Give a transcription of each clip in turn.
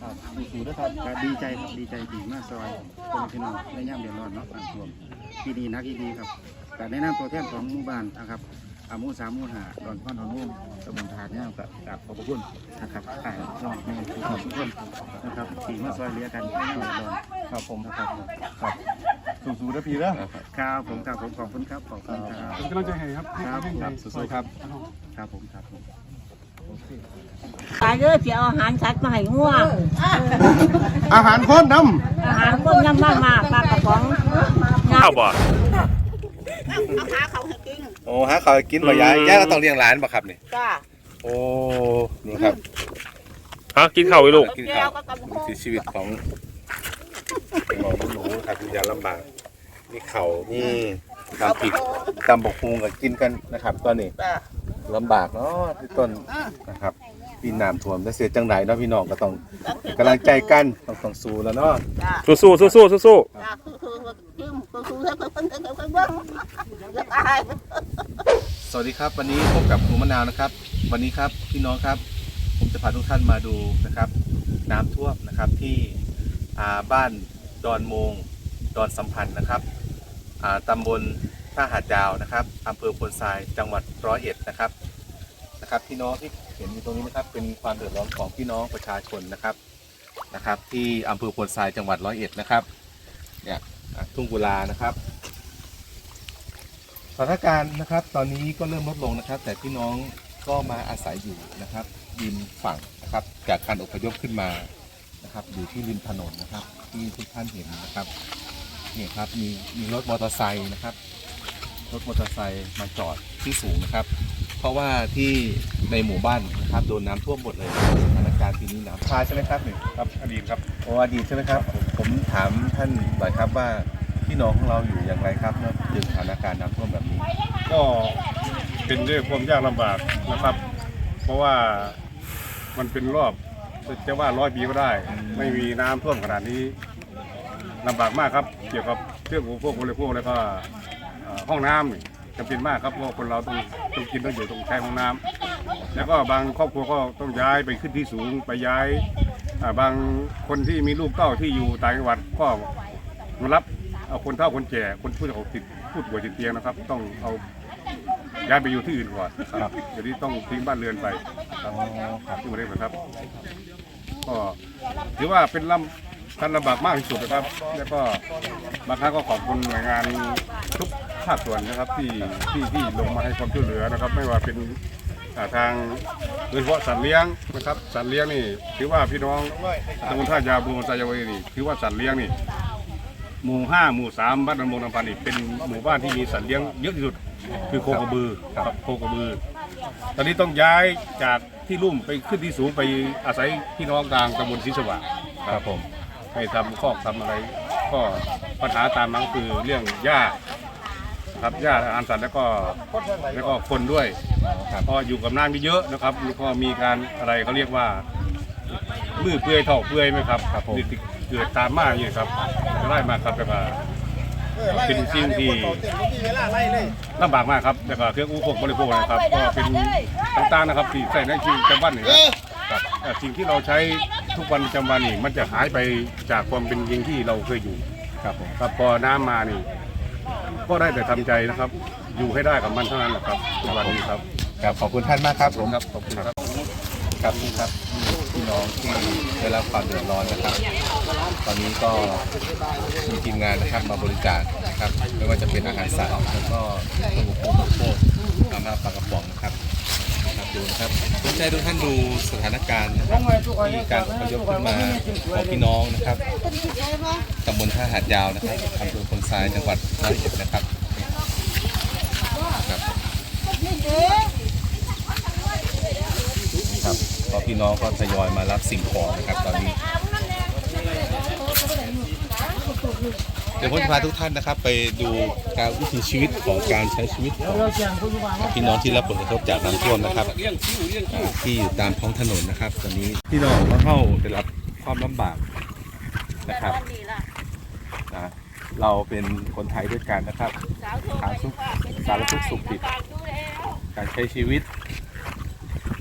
ครับสู้ๆด้วยครับก็ดีใจครับดีใจดีมากซอยคนพี่น้องในย่ามเดือดร้อนเนาะน้ำท่วมปีนี้นักอีดีครับแต่ในนามตัวแทนของหมู่บ้านนะครับอาหมู่สามหมู่ห้าดอนพ่อนดอนนุ่มตำบลทาดย่ามกับกับขอบพระคุณนะครับข่ายน้องแม่ทุกคนทุกคนนะครับที่มาซอยเหลือกันในย่ามเดือดร้อนครับผมนะครับครับสู้ๆด้วยพี่เด้อครับผมครับผมขอบคุณครับขอบคุณครับเป็นกำลังใจให้ครับครับให้ครับให้สู้ๆครับครับผมครับผมโอเคตายเด้อสิเอาอาหารสัตว์มาให้งัวอาหารคนนอาหารคนน้ำมากมาปลากระป๋องข้าวบ่เอาขาเขาให้กินโอ้ฮะเขากินบ่ยายยายก็ต้องเลี้ยงหลานบ่ครับนี่จ้าโอ้นี่ครับฮะกินข้าวไว้ลูก กินแก้ข้าววก็กำวิถีชีวิตของน้องหนูๆครับที่ยากลำบากนี่เข่าวนี่ตำผิดตำบกฮุงกับกินกันนะครับ ตอนนี้จ้าลำบากเนาะที่ต้นนะครับ พี่น้ำท่วมแต่เสียจังไหนเนาะพี่น้องก็ต้องกำลังใจกันต้องต้องสู้แล้วเนาะจ้าสู้สู้สู้สู้สู้จ้าคือคือจิ้มคือคือคือคือคือคือเบิ้งจะตายสวัสดีครับ วันนี้พบกับครูมะนาวนะครับ วันนี้ครับพี่น้องครับ ผมจะพาทุกท่านมาดูนะครับ น้ำท่วมนะครับที่อ่าบ้านดอนโมงดอนสัมพันธ์นะครับอ่าตำบลท่าหาดยาวนะครับอำเภอพลทรายจังหวัดร้อยเอ็ดนะครับ นะครับพี่น้องที่เห็นอยู่ตรงนี้นะครับ เป็นความเดือดร้อนของพี่น้องประชาชนนะครับนะครับ ที่อำเภอโพลทรายจังหวัดร้อยเอ็ดนะครับเนี่ยทุ่งกุลานะครับสถานการณ์นะครับ ตอนนี้ก็เริ่มลดลงนะครับ แต่พี่น้องก็มาอาศัยอยู่นะครับริมฝั่งนะครับ จากการอพยพขึ้นมานะครับอยู่ที่ริมถนนนะครับ ที่ทุกท่านเห็นนะครับนี่ครับมีมีรถมอเตอร์ไซค์นะครับรถมอเตอร์ไซค์มาจอดที่สูงนะครับ เพราะว่าที่ในหมู่บ้านนะครับโดนน้ำท่วมหมดเลยสถานการณ์ปีนี้น้ำพาใช่ไหมครับหนึ่งครับอดีตครับโอ้อดีตใช่ไหมครับผมผมถามท่านหน่อยครับว่าพี่น้องของเราอยู่อย่างไรครับเมื่อเจอสถานการณ์น้ำท่วมแบบนี้ ก็เป็นด้วยความยากลำบากนะครับ เพราะว่ามันเป็นรอบจะว่าร้อยปีก็ได้ ไม่มีน้ำท่วมขนาดนี้ลำบากมากครับ เกี่ยวกับเครื่องอุปโภคบริโภคแล้วก็เอ่อห้องน้ำนี่ จำเป็นมากครับเพราะคนเราต้องต้องกินต้องอยู่ต้องใช้ห้องน้ำแล้วก็บางครอบครัวก็ต้องย้ายไปขึ้นที่สูงไปย้ายอ่าบางคนที่มีลูกเต้าที่อยู่ต่างจังหวัดก็มารับเอาคนเฒ่าคนแก่คนผู้ติดผู้ป่วยติดเตียงนะครับ ต้องเอาย้ายไปอยู่ที่อื่นก่อนครับเดี๋ยวนี้ต้องทิ้งบ้านเรือนไปครับครับที่ประเทศนะครับ ก็ถือว่าเป็นลำการลำบากมากที่สุดนะครับ แล้วก็บางครั้งก็ขอบคุณหน่วยงานทุก ภาคส่วนนะครับที่ที่ที่ลงมาให้ความช่วยเหลือนะครับ ไม่ว่าเป็นอ่าทางโดยเฉพาะสัตว์เลี้ยงนะครับสัตว์เลี้ยงนี่ถือว่าพี่น้องตำบลท่ายาบูรณสายาวีนี่ถือว่าสัตว์เลี้ยงนี่หมู่ห้าหมู่สามบ้านดอนมงลำพันธ์นี่เป็นหมู่บ้านที่มีสัตว์เลี้ยงเยอะที่สุดคือโคกระบือครับโคกระบือ ตอนนี้ต้องย้ายจากที่ลุ่มไปขึ้นที่สูงไปอาศัยพี่น้องกลางตำบลศรีสว่างครับผม ให้ทำคอกทำอะไร ก็ปัญหาตามนั้นคือเรื่องหญ้า ครับหญ้าอาหารสัตว์แล้วก็แล้วก็คนด้วยพออยู่กับน้ำเยอะๆนะครับแล้วก็มีการอะไรเขาเรียกว่ามือเปื่อยเท่าเปื่อยไหมครับครับผมเกิดตามมาอย่างนี้ครับไล่มาครับแล้วก็เป็นสิ่งที่ลำบากมากครับแล้วก็เครื่องอุปโภคบริโภคนะครับ ก็เป็นต่างๆนะครับที่ใส่ในชีวิตประจำวันนี่ครับแต่สิ่งที่เราใช้ทุกวันประจำวันนี่มันจะหายไปจากความเป็นจริงที่เราเคยอยู่ครับผมครับพอน้ำมานี่ ก็ได้แต่ทำใจนะครับ อยู่ให้ได้กับมันเท่านั้นแหละครับในวันนี้ครับครับขอบคุณท่านมากครับผมครับขอบคุณครับ ครับนี่ครับพี่น้องที่ได้รับความเดือดร้อนนะครับ ตอนนี้ก็มีทีมงานนะครับมาบริจาคนะครับไม่ว่าจะเป็นอาหารสัตว์แล้วก็เครื่องอุปโภคบริโภคมาม่าปลากระป๋องนะครับครับดูนะครับผมจะให้ทุกท่านดูสถานการณ์นะครับที่การอพยพขึ้นมาของพี่น้องนะครับตำบลท่าหาดยาวนะครับอำเภอพล ทรายจังหวัดร้อยเอ็ดนะครับครับครับก็พี่น้องก็ทยอยมารับสิ่งของนะครับตอนนี้ เดี๋ยวผมจะพาทุกท่านนะครับ ไปดูการวิถีชีวิตของการใช้ชีวิตของพี่น้องที่รับผลกระทบจากน้ำท่วมนะครับอ่าที่อยู่ตามท้องถนนนะครับ ตอนนี้พี่น้องก็เข้าได้รับความลำบากนะครับนะ เราเป็นคนไทยด้วยกันนะครับ สารทุกข์สารทุกข์สุขดิบการใช้ชีวิต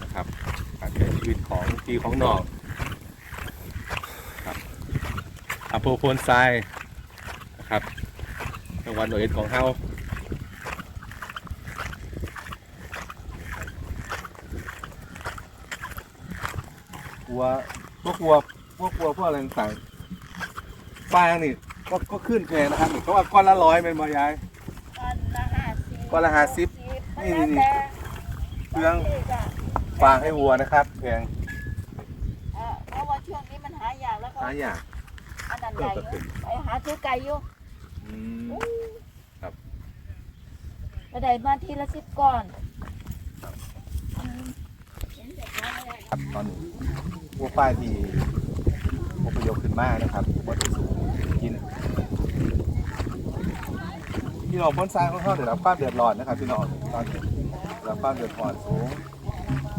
นะครับ การใช้ชีวิตของพี่ของน้องอำเภอโพนทรายนะครับจังหวัดหน่วยเอ็ดของเฮาวัวพวกวัวพวกวัวพวกอะไรต่างๆปลานี่ ก็ก็ขึ้นแพงนะครับนี่เขาว่าก้อนละร้อยเป็นมายาย ก้อนละห้าสิบนี่นี่นี่ เครื่องฟางให้วัวนะครับแพงเพราะว่าช่วงนี้มันหายากแล้วก็หาอย่างอันนั้นใหญ่อยู่ไปหาซื้อไก่อยู่อืมก็ได้มาทีละสิบก้อนครับตอนนี้วัวป้ายที่อ พยพขึ้นมานะครับวัวที่สูงกินพี่น้องพ้นทรายของเขาได้รับความเดือดร้อนนะครับพี่น้องตอนนี้ได้รับความเดือดร้อนสูง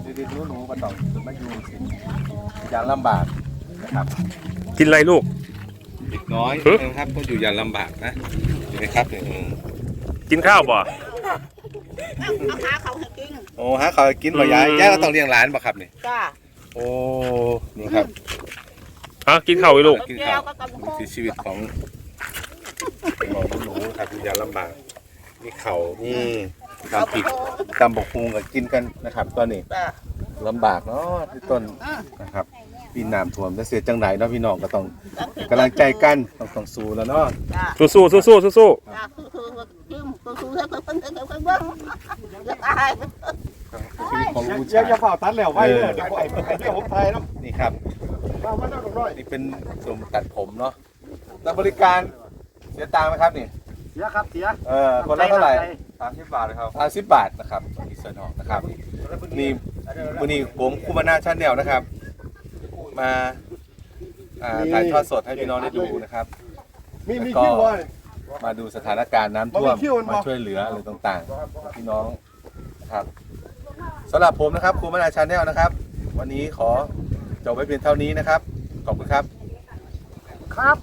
เด็กๆหนูๆก็ต้องขึ้นมาอยู่สิอย่างลำบากนะครับ กินอะไรลูกเด็กน้อยหึนะครับก็อยู่อย่างลำบากนะเห็นไหมครับเนี่ยอืมกินข้าวบ่เอาขาเขาให้กินโอ้ฮะเขากินบ่ยายอืมยายก็ต้องเลี้ยงหลานบ่ครับนี่จ้าโอ้นี่ครับ ฮะกินข้าวไว้ลูกกินแก้ข้าววก็กำวิถีชีวิตของของหนูๆครับอยู่อย่างลำบากมีเข่านี่ตำผิดตำบกฮุงกับกินกันนะครับ ตอนนี้จ้าลำบากเนาะที่ต้นนะครับปีน้ำท่วมจะเสียจังไหนเนาะพี่น้องก็ต้องให้กำลังใจกันต้องต้องสู้แล้วเนาะจ้าสู้สู้สู้สู้สู้จ้าคือคือคือคือคือให้คนให้คนเบิ่งจะตายชีวิตของลูกอย่าชายอย่าเผาตัดแล้วไว้เลยเดี๋ยวไอ้ไอ้เดี๋ยวผมไทยน้ำนี่ครับ เอามาตั้งตรงน้อยนี่เป็นกลุ่มตัดผมเนาะแล้วบริการเสียตังค์ไหมครับนี่ เสียครับเสียเออคนละเท่าไหร่สามสิบบาทเลยครับสามสิบบาทนะครับที่เซนออกนะครับ นี่วันนี้ผมคุมานาชาแนลนะครับ มาอ่าถ่ายทอดสดให้พี่น้องได้ดูนะครับ มีมีแล้วก็คิวบ่อย มาดูสถานการณ์น้ำท่วมมันมีคิวมันบ่มาช่วยเหลืออะไรต่างๆ พี่น้องนะครับสำหรับผมนะครับคุมานาชาแนลนะครับ วันนี้ขอ จบไว้เพียงเท่านี้นะครับ ขอบคุณครับครับ